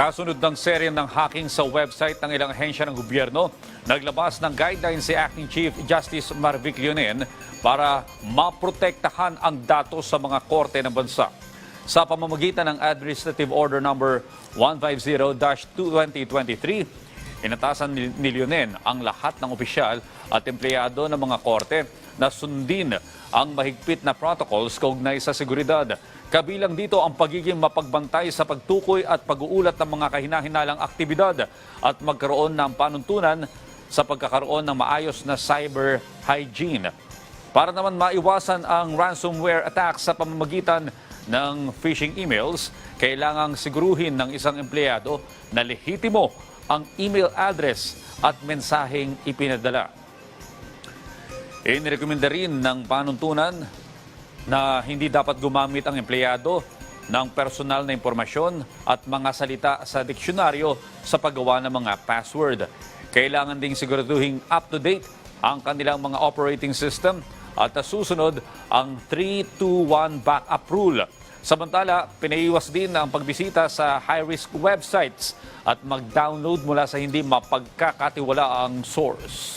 Kasunod ng serye ng hacking sa website ng ilang ahensya ng gobyerno, naglabas ng guidelines si Acting Chief Justice Marvic Leonen para maprotektahan ang datos sa mga korte ng bansa. Sa pamamagitan ng Administrative Order Number 150-2023, inatasan ni Leonen ang lahat ng opisyal at empleyado ng mga korte na sundin ang mahigpit na protocols kaugnay sa seguridad. Kabilang dito ang pagiging mapagbantay sa pagtukoy at pag-uulat ng mga kahinahinalang aktibidad at magkaroon ng panuntunan sa pagkakaroon ng maayos na cyber hygiene. Para naman maiwasan ang ransomware attack sa pamamagitan ng phishing emails, kailangang siguruhin ng isang empleyado na lehitimo ang email address at mensaheng ipinadala. Inirekomenda rin ng panuntunan na hindi dapat gumamit ang empleyado ng personal na impormasyon at mga salita sa diksyonaryo sa paggawa ng mga password. Kailangan ding siguraduhin up-to-date ang kanilang mga operating system at susunod ang 3-2-1 backup rule. Samantala, pinaiwas din ang pagbisita sa high-risk websites at mag-download mula sa hindi mapagkakatiwalaang source.